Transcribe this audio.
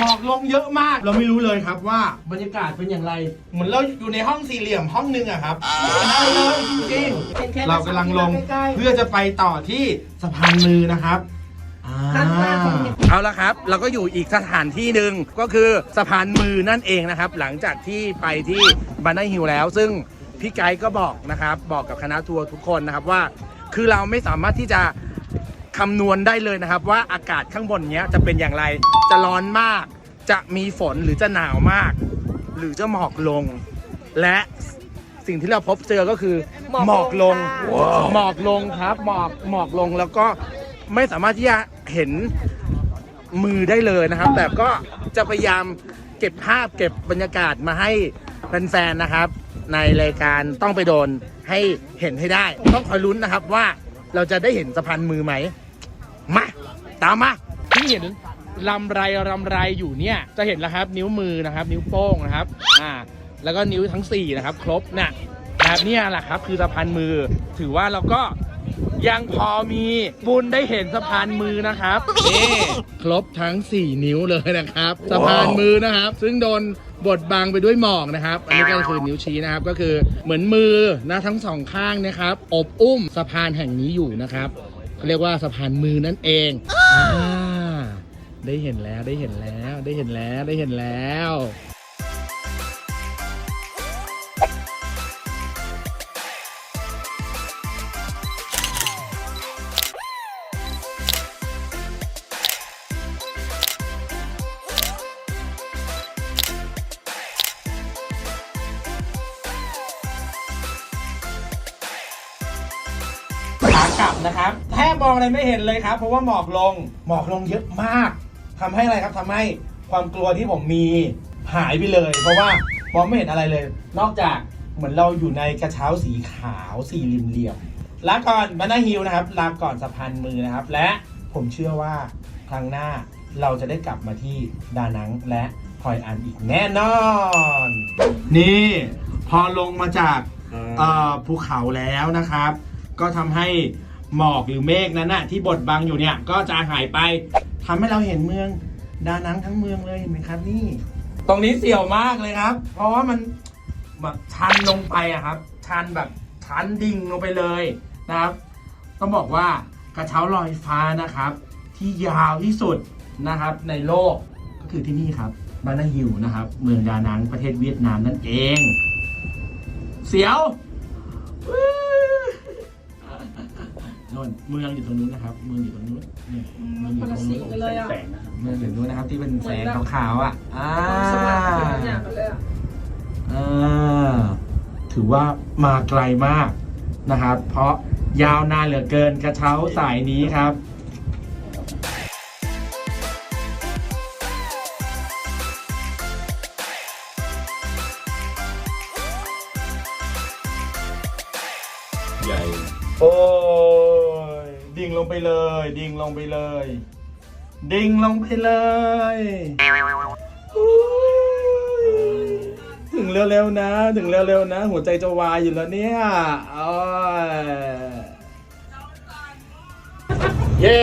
หมอกลงเยอะมาก เราไม่รู้เลยครับว่าบรรยากาศเป็นอย่างไร เหมือนเราอยู่ในห้องสี่เหลี่ยมห้องหนึงอะครับได้เลยจริงๆเรากำลังลงเพื่อจะไปต่อที่สะพานมือนะครับอ่าเอาละครับ เราก็อยู่อีกสถานที่หนึ่งก็คือสะพานมือนั่นเองนะครับ หลังจากที่ไปที่บันไดฮิลแล้ว ซึ่งพี่ไกด์ก็บอกนะครับ บอกกับคณะทัวร์ทุกคนนะครับว่า คือเราไม่สามารถที่จะ คำนวณได้เลยนะครับ ว่าอากาศข้างบนเนี้ยจะเป็นอย่างไร จะร้อนมาก จะมีฝนหรือจะหนาวมาก หรือจะหมอกลง และสิ่งที่เราพบเจอก็คือหมอกลง หมอกลงครับ หมอกหมอกลงแล้วก็ไม่สามารถที่จะเห็นมือได้เลยนะครับ แต่ก็จะพยายามเก็บภาพเก็บบรรยากาศมาให้แฟนๆนะครับ ในรายการต้องไปโดนให้เห็นให้ได้ ต้องคอยลุ้นนะครับว่าเราจะได้เห็นสะพานมือไหม มาตามมาที่เห็นลำไรลำไรอยู่เนี่ย จะเห็นแล้วครับ นิ้วมือนะครับ นิ้วโป้งนะครับ อ่า แล้วก็นิ้วทั้ง4นะครับ ครบน่ะแบบเนี้ยแหละครับ คือสะพานมือ ถือว่าเราก็ยังพอมีบุญได้เห็นสะพานมือนะครับนี่ครบทั้ง 4 นิ้วเลยนะครับสะพานมือนะครับ ซึ่งโดนบดบังไปด้วยหมอกนะครับ อันนี้ก็คือนิ้วชี้นะครับก็คือเหมือนมือนะทั้งสองข้างนะครับ อบอุ้มสะพานแห่งนี้อยู่นะครับ เขาเรียกว่าสะพานมือนั่นเองอ่าได้เห็นแล้วได้เห็นแล้วได้เห็นแล้วได้เห็นแล้ว ขากลับนะครับแทบมองอะไรไม่เห็นเลยครับ เพราะว่าหมอกลงหมอกลงเยอะมากทำให้อะไรครับทำให้ความกลัวที่ผมมีหายไปเลย เพราะว่ามองไม่เห็นอะไรเลย นอกจากเหมือนเราอยู่ในกระเช้าสีขาวสี่เหลี่ยมๆลาก่อนบานาฮิลนะครับลาก่อนสะพานมือนะครับ และผมเชื่อว่าครั้งหน้าเราจะได้กลับมาที่ดานังและพลอยอันอีกแน่นอน นี่ พอลงมาจากเอ่อภูเขาแล้วนะครับ ก็ทำให้หมอกหรือเมฆนั้นน่ะที่บดบังอยู่เนี่ยก็จะหายไปทำให้เราเห็นเมืองดานังทั้งเมืองเลยเห็นไหมครับนี่ ตรงนี้เสี่ยวมากเลยครับ เพราะว่ามันแบบชันลงไปอะครับ ชันแบบชันดิ่งลงไปเลยนะครับต้องบอกว่ากระเช้าลอยฟ้านะครับ ที่ยาวที่สุดนะครับในโลกก็คือที่นี่ครับบานาฮิวนะครับ เมืองดานังประเทศเวียดนามนั่นเอง เสียว เมืองอยู่ตรงนู้นนะครับ เมืองอยู่ตรงนู้นนี่เมืองอยู่ตรงนู้นคนละสีเลยอะแสงนะครับเมืองอยู่ตรงนู้นนะครับ ที่เป็นแสงขาวๆอะอ่าสมาร์ทเป็นอย่างกันเลยอะอ่าถือว่ามาไกลมากนะครับ เพราะยาวนานเหลือเกินกระเช้าสายนี้ครับใหญ่โอ้ย ดิ่งลงไปเลย ดิ่งลงไปเลย ดิ่งลงไปเลยถึงเร็วๆนะ ถึงเร็วๆนะ หัวใจจะวายอยู่แล้วเนี่ยโอ้ยเย้